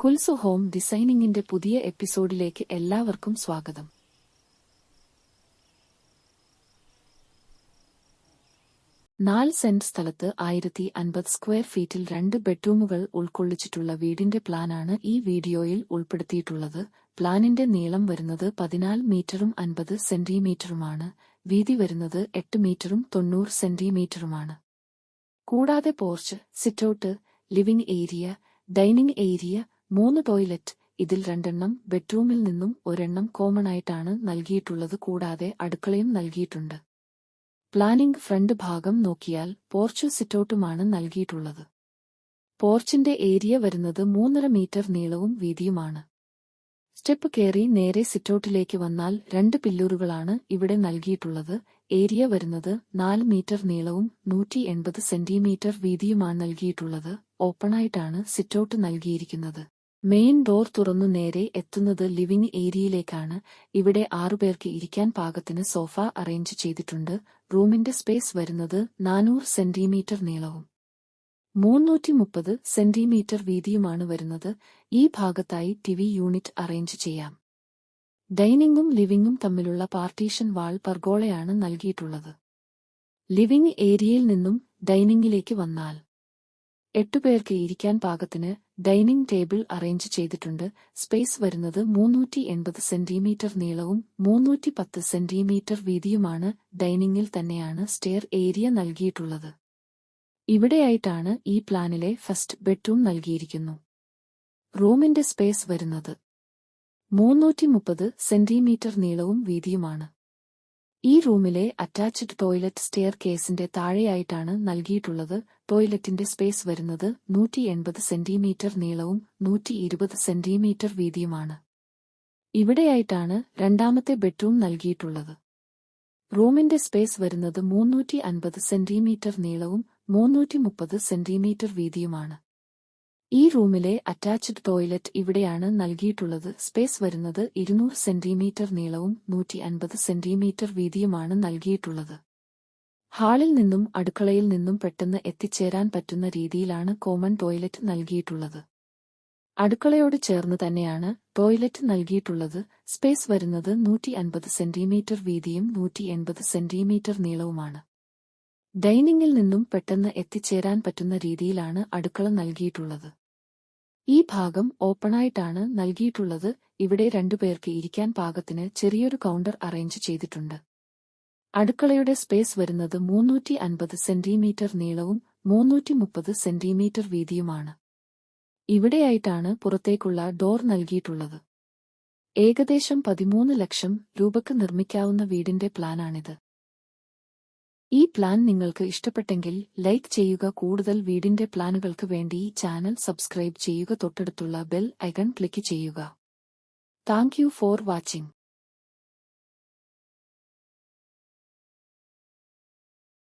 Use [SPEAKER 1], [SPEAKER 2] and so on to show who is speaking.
[SPEAKER 1] Kulsu home ഡിസൈനിങ്ങിന്റെ പുതിയ എപ്പിസോഡിലേക്ക് എല്ലാവർക്കും സ്വാഗതം. നാല് സെന്റ് സ്ഥലത്ത് ആയിരത്തി അൻപത് സ്ക്വയർ ഫീറ്റിൽ രണ്ട് ബെഡ്റൂമുകൾ ഉൾക്കൊള്ളിച്ചിട്ടുള്ള വീടിന്റെ പ്ലാനാണ് ഈ വീഡിയോയിൽ ഉൾപ്പെടുത്തിയിട്ടുള്ളത്. പ്ലാനിന്റെ നീളം വരുന്നത് പതിനാല് മീറ്ററും അൻപത് സെന്റിമീറ്ററുമാണ്. വീതി വരുന്നത് എട്ട് മീറ്ററും തൊണ്ണൂറ് സെന്റിമീറ്ററുമാണ്. കൂടാതെ porch sit out living area dining area മൂന്ന് ടോയ്ലറ്റ് ഇതിൽ രണ്ടെണ്ണം ബെഡ്റൂമിൽ നിന്നും ഒരെണ്ണം കോമൺ ആയിട്ടാണ് നൽകിയിട്ടുള്ളത് കൂടാതെ അടുക്കളയും നൽകിയിട്ടുണ്ട്. പ്ലാനിംഗ് ഫ്രണ്ട് ഭാഗം നോക്കിയാൽ പോർച്ചു സിറ്റൌട്ടുമാണ് നൽകിയിട്ടുള്ളത്. പോർച്ചിന്റെ ഏരിയ വരുന്നത് മൂന്നര മീറ്റർ നീളവും വീതിയുമാണ്. സ്റ്റെപ്പ് കയറി നേരെ സിറ്റൌട്ടിലേക്ക് വന്നാൽ രണ്ട് പില്ലൂറുകളാണ് ഇവിടെ നൽകിയിട്ടുള്ളത്. ഏരിയ വരുന്നത് നാല് മീറ്റർ നീളവും നൂറ്റി എൺപത് സെന്റിമീറ്റർ വീതിയുമാണ് നൽകിയിട്ടുള്ളത്. ഓപ്പണായിട്ടാണ് സിറ്റൌട്ട് നൽകിയിരിക്കുന്നത്. മെയിൻ ഡോർ തുറന്നു നേരെ എത്തുന്നത് ലിവിംഗ് ഏരിയയിലേക്കാണ്. ഇവിടെ ആറുപേർക്ക് ഇരിക്കാൻ പാകത്തിന് സോഫ അറേഞ്ച് ചെയ്തിട്ടുണ്ട്. റൂമിന്റെ സ്പേസ് വരുന്നത് നാനൂറ് സെന്റിമീറ്റർ നീളവും മൂന്നൂറ്റി മുപ്പത് സെന്റിമീറ്റർ വീതിയുമാണ് വരുന്നത്. ഈ ഭാഗത്തായി ടിവി യൂണിറ്റ് അറേഞ്ച് ചെയ്യാം. ഡൈനിങ്ങും ലിവിംഗും തമ്മിലുള്ള പാർട്ടീഷൻ വാൾ പർഗോളയാണ് നൽകിയിട്ടുള്ളത്. ലിവിംഗ് ഏരിയയിൽ നിന്നും ഡൈനിങ്ങിലേക്ക് വന്നാൽ എട്ടുപേർക്ക് ഇരിക്കാൻ പാകത്തിന് ഡൈനിങ് ടേബിൾ അറേഞ്ച് ചെയ്തിട്ടുണ്ട്. സ്പേസ് വരുന്നത് മൂന്നൂറ്റി എൺപത് സെന്റിമീറ്റർ നീളവും മൂന്നൂറ്റി പത്ത് സെന്റിമീറ്റർ വീതിയുമാണ് ഡൈനിങ്ങിൽ തന്നെയാണ് സ്റ്റെയർ ഏരിയ നൽകിയിട്ടുള്ളത്. ഇവിടെയായിട്ടാണ് ഈ പ്ലാനിലെ ഫസ്റ്റ് ബെഡ്റൂം നൽകിയിരിക്കുന്നു. റൂമിന്റെ സ്പേസ് വരുന്നത് മൂന്നൂറ്റി മുപ്പത് സെന്റിമീറ്റർ നീളവും വീതിയുമാണ്. ഈ റൂമിലെ അറ്റാച്ച്ഡ് ടോയ്ലറ്റ് സ്റ്റെയർ കേസിന്റെ താഴെയായിട്ടാണ് നൽകിയിട്ടുള്ളത്. ടോയ്ലറ്റിന്റെ സ്പേസ് വരുന്നത് നൂറ്റി എൺപത് സെന്റിമീറ്റർ നീളവും നൂറ്റി ഇരുപത് സെന്റിമീറ്റർ വീതിയുമാണ്. ഇവിടെയായിട്ടാണ് രണ്ടാമത്തെ ബെഡ്റൂം നൽകിയിട്ടുള്ളത്. റൂമിന്റെ സ്പേസ് വരുന്നത് മൂന്നൂറ്റി അൻപത് സെന്റിമീറ്റർ നീളവും മൂന്നൂറ്റി മുപ്പത് സെന്റിമീറ്റർ വീതിയുമാണ്. ഈ റൂമിലെ അറ്റാച്ച്ഡ് ടോയ്ലറ്റ് ഇവിടെയാണ് നൽകിയിട്ടുള്ളത്. സ്പേസ് വരുന്നത് ഇരുന്നൂറ് സെന്റിമീറ്റർ നീളവും നൂറ്റി അൻപത് സെന്റിമീറ്റർ വീതിയുമാണ് നൽകിയിട്ടുള്ളത്. ഹാളിൽ നിന്നും അടുക്കളയിൽ നിന്നും പെട്ടെന്ന് എത്തിച്ചേരാൻ പറ്റുന്ന രീതിയിലാണ് കോമൺ ടോയ്ലറ്റ് നൽകിയിട്ടുള്ളത്. അടുക്കളയോട് ചേർന്ന് തന്നെയാണ് ടോയ്ലറ്റ് നൽകിയിട്ടുള്ളത്. സ്പേസ് വരുന്നത് നൂറ്റി അൻപത് സെന്റിമീറ്റർ വീതിയും നൂറ്റി എൺപത് സെന്റിമീറ്റർ നീളവുമാണ്. ഡൈനിങ്ങിൽ നിന്നും പെട്ടെന്ന് എത്തിച്ചേരാൻ പറ്റുന്ന രീതിയിലാണ് അടുക്കള നൽകിയിട്ടുള്ളത്. ഈ ഭാഗം ഓപ്പണായിട്ടാണ് നൽകിയിട്ടുള്ളത്. ഇവിടെ രണ്ടുപേർക്ക് ഇരിക്കാൻ പാകത്തിന് ചെറിയൊരു കൗണ്ടർ അറേഞ്ച് ചെയ്തിട്ടുണ്ട്. അടുക്കളയുടെ സ്പേസ് വരുന്നത് മൂന്നൂറ്റി അൻപത് സെന്റിമീറ്റർ നീളവും മൂന്നൂറ്റി മുപ്പത് സെന്റിമീറ്റർ വീതിയുമാണ്. ഇവിടെയായിട്ടാണ് പുറത്തേക്കുള്ള ഡോർ നൽകിയിട്ടുള്ളത്. ഏകദേശം പതിമൂന്ന് ലക്ഷം രൂപക്ക് നിർമ്മിക്കാവുന്ന വീടിന്റെ പ്ലാനാണിത്. ഈ പ്ലാൻ നിങ്ങൾക്ക് ഇഷ്ടപ്പെട്ടെങ്കിൽ ലൈക്ക് ചെയ്യുക. കൂടുതൽ വീടിന്റെ പ്ലാനുകൾക്ക് വേണ്ടി ചാനൽ സബ്സ്ക്രൈബ് ചെയ്യുക. തൊട്ടടുത്തുള്ള ബെൽ ഐക്കൺ ക്ലിക്ക് ചെയ്യുക. Thank for watching.